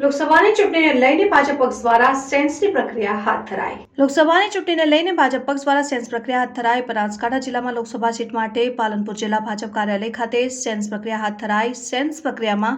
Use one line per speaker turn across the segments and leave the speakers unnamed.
લોકસભાની ચૂંટણીને લઈને ભાજપ પક્ષ દ્વારા સેન્સની પ્રક્રિયા હાથ ધરાઈ. લોકસભાની ચૂંટણીને લઈને ભાજપ પક્ષ દ્વારા સેન્સ પ્રક્રિયા હાથ ધરાઈ. બનાસકાંઠા જિલ્લામાં લોકસભા સીટ માટે પાલનપુર જિલ્લા ભાજપ કાર્યાલય ખાતે સેન્સ પ્રક્રિયા હાથ ધરાઈ. સેન્સ પ્રક્રિયામાં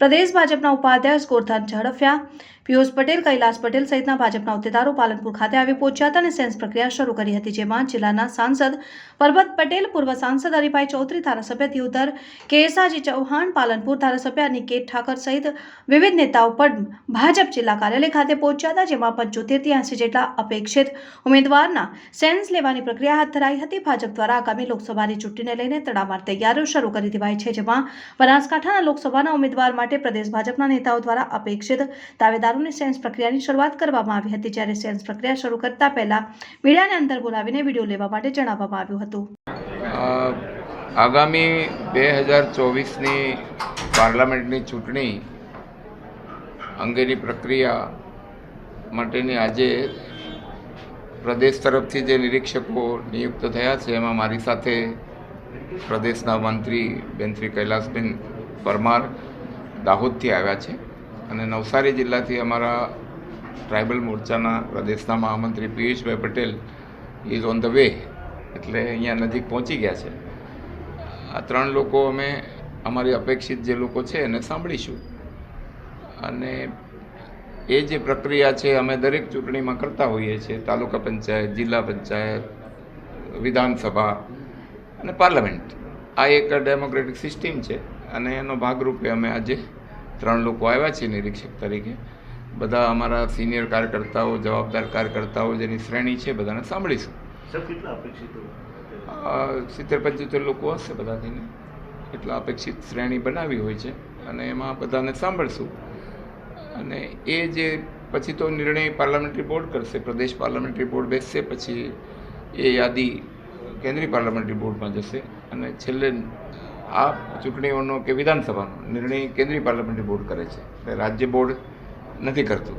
પ્રદેશ ભાજપના ઉપાધ્યક્ષ ગોરધન ઝડફિયા. પિયુષ પટેલ, કૈલાસ પટેલ સહિતના ભાજપના હોદ્દેદારો પાલનપુર ખાતે આવી પહોંચ્યા હતા અને સેન્સ પ્રક્રિયા શરૂ કરી હતી, જેમાં જિલ્લાના સાંસદ પરબત પટેલ, પૂર્વ સાંસદ હરિભાઈ ચૌધરી, ધારાસભ્ય દિયોદર કેસાજી ચૌહાણ, પાલનપુર ધારાસભ્ય અનિકેત ઠાકર સહિત વિવિધ નેતાઓ પણ ભાજપ જિલ્લા કાર્યાલય ખાતે પહોંચ્યા હતા, જેમાં પંચોતેરથી એંસી જેટલા અપેક્ષિત ઉમેદવારના સેન્સ લેવાની પ્રક્રિયા હાથ ધરાઈ હતી. ભાજપ દ્વારા આગામી લોકસભાની ચૂંટણીને લઈને તડામાર તૈયારીઓ શરૂ કરી દેવાઈ છે, જેમાં બનાસકાંઠાના લોકસભાના ઉમેદવાર માટે પ્રદેશ ભાજપના નેતાઓ દ્વારા અપેક્ષિત દાવેદારોની સેન્સ પ્રક્રિયાની શરૂઆત કરવામાં આવી હતી, જ્યારે સેન્સ પ્રક્રિયા શરૂ કરતા પહેલા મીડિયાને અંદર બોલાવીને વીડિયો લેવા માટે જણાવવામાં આવ્યું હતું.
આગામી બે હજાર ચોવીસની પાર્લામેન્ટની ચૂંટણી અંગેની પ્રક્રિયા માટેની આજે પ્રદેશ તરફથી જે નિરીક્ષકો નિયુક્ત થયા છે, એમાં મારી સાથે પ્રદેશના મંત્રી બેન શ્રી કૈલાસબેન પરમાર દાહોદથી આવ્યા છે. અને નવસારી જિલ્લાથી અમારા ટ્રાઇબલ મોરચાના પ્રદેશના મહામંત્રી પિયુષભાઈ Patel is on the way એટલે અહીંયા નજીક પહોંચી ગયા છે. આ ત્રણ લોકો અમે અમારી અપેક્ષિત જે લોકો છે એને સાંભળીશું. અને એ જે પ્રક્રિયા છે અમે દરેક ચૂંટણીમાં કરતા હોઈએ છીએ, તાલુકા પંચાયત, જિલ્લા પંચાયત, વિધાનસભા અને પાર્લામેન્ટ. આ એક ડેમોક્રેટિક સિસ્ટમ છે. અને એનો ભાગરૂપે અમે આજે ત્રણ લોકો આવ્યા છીએ નિરીક્ષક તરીકે. બધા અમારા સિનિયર કાર્યકર્તાઓ જવાબદાર કાર્યકર્તાઓ જેની શ્રેણી છે બધાને સાંભળીશું.
અપેક્ષિત
સિત્તેર પંચોતેર લોકો હશે બધા થઈને એટલા અપેક્ષિત શ્રેણી બનાવી હોય છે અને એમાં બધાને સાંભળશું. અને એ જે પછી તો નિર્ણય પાર્લામેન્ટરી બોર્ડ કરશે પ્રદેશ પાર્લામેન્ટરી બોર્ડ બેસશે પછી એ યાદી કેન્દ્રીય પાર્લામેન્ટરી બોર્ડમાં જશે. અને છેલ્લે આ ચૂંટણીઓનો કે વિધાનસભાનો નિર્ણય કેન્દ્રીય પાર્લામેન્ટરી બોર્ડ કરે છે. એટલે રાજ્ય બોર્ડ નથી કરતું.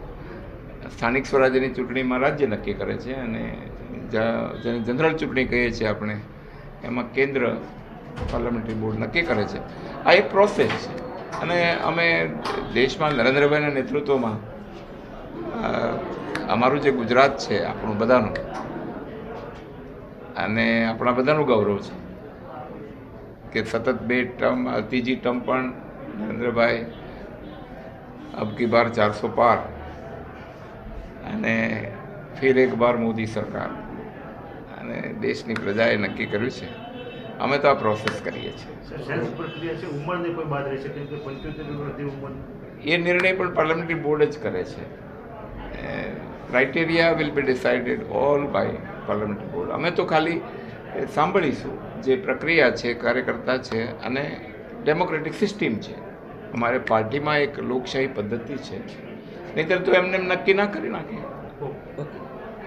સ્થાનિક સ્વરાજ્યની ચૂંટણીમાં રાજ્ય નક્કી કરે છે અને જેને જનરલ ચૂંટણી કહીએ છીએ આપણે, એમાં કેન્દ્ર પાર્લામેન્ટરી બોર્ડ નક્કી કરે છે. આ એક પ્રોસેસ છે. અને અમે દેશમાં નરેન્દ્રભાઈના નેતૃત્વમાં અમારું જે ગુજરાત છે આપણું બધાનું, અને આપણા બધાનું ગૌરવ છે. કે સતત બે ટર્મ ત્રીજી ટર્મ પણ નરેન્દ્રભાઈ અબકી બાર ચારસો પાર. અને ફિર એક બાર મોદી સરકાર. અને દેશની પ્રજાએ નક્કી કર્યું છે. અમે તો આ પ્રોસેસ કરીએ છીએ. એ નિર્ણય પણ પાર્લામેન્ટરી બોર્ડ જ કરે છે. Criteria will be decided all by parliamentary board અમે તો ખાલી એ સાંભળીશું જે પ્રક્રિયા છે, કાર્યકર્તા છે અને ડેમોક્રેટિક સિસ્ટમ છે. અમારે પાર્ટીમાં એક લોકશાહી પદ્ધતિ છે. નહીંતર તો એમને એમ નક્કી ના કરી નાખે.